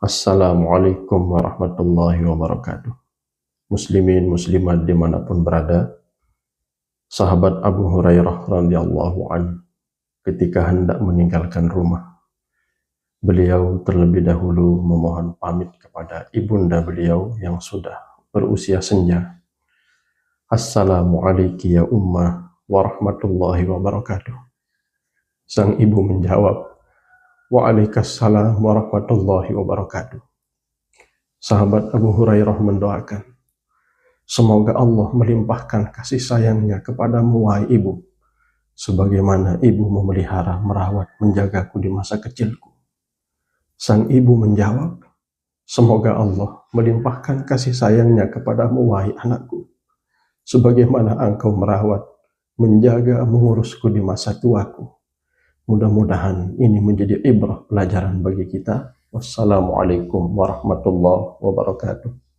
Assalamualaikum warahmatullahi wabarakatuh. Muslimin muslimat di mana pun berada, sahabat Abu Hurairah radhiyallahu an ketika hendak meninggalkan rumah, beliau terlebih dahulu memohon pamit kepada ibunda beliau yang sudah berusia senja. Assalamualaikum ya warahmatullahi wabarakatuh. Sang ibu menjawab, Waalaikumsalam warahmatullahi wabarakatuh. Sahabat Abu Hurairah mendoakan, semoga Allah melimpahkan kasih sayangnya kepadamu wahai ibu, sebagaimana ibu memelihara, merawat, menjagaku di masa kecilku. Sang ibu menjawab, semoga Allah melimpahkan kasih sayangnya kepadamu wahai anakku, sebagaimana engkau merawat, menjaga, mengurusku di masa tuaku. Mudah-mudahan ini menjadi ibrah pelajaran bagi kita. Wassalamualaikum warahmatullahi wabarakatuh.